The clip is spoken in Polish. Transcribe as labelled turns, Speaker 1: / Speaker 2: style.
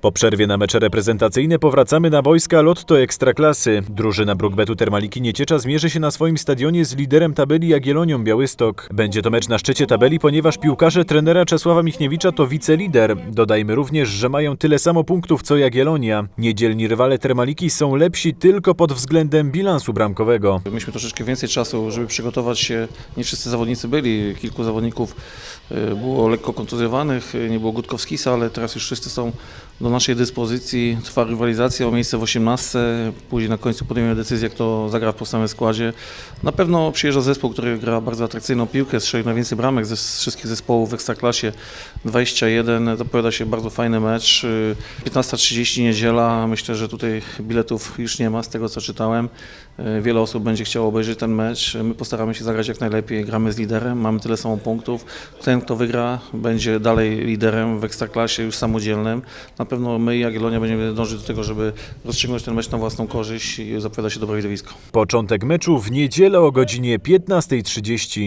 Speaker 1: Po przerwie na mecze reprezentacyjne powracamy na boiska Lotto Ekstraklasy. Drużyna Brookbetu Termaliki Nieciecza zmierzy się na swoim stadionie z liderem tabeli Jagiellonią Białystok. Będzie to mecz na szczycie tabeli, ponieważ piłkarze trenera Czesława Michniewicza to wicelider. Dodajmy również, że mają tyle samo punktów co Jagiellonia. Niedzielni rywale Termaliki są lepsi tylko pod względem bilansu bramkowego.
Speaker 2: Mieliśmy troszeczkę więcej czasu, żeby przygotować się. Nie wszyscy zawodnicy byli. Kilku zawodników y, było lekko kontuzjowanych, y, nie było Gutkowskisa, ale teraz już wszyscy są do naszej dyspozycji. Trwa rywalizacja o miejsce w 18. Później na końcu podejmiemy decyzję, kto zagra w podstawowym składzie. Na pewno przyjeżdża zespół, który gra bardzo atrakcyjną piłkę, strzeli najwięcej bramek ze wszystkich zespołów w Ekstraklasie. 21, zapowiada się bardzo fajny mecz. Y, 15.30 niedziela, myślę, że tutaj biletów już nie ma z tego co czytałem. Y, Wiele osób będzie chciało obejrzeć ten mecz. My postaramy się zagrać jak najlepiej, gramy z liderem, mamy tyle samo punktów. Ten kto wygra będzie dalej liderem w Ekstraklasie już samodzielnym. Na pewno my i Jagiellonia będziemy dążyć do tego, żeby rozstrzygnąć ten mecz na własną korzyść i zapowiada się dobre widowisko.
Speaker 1: Początek meczu w niedzielę o godzinie 15.30.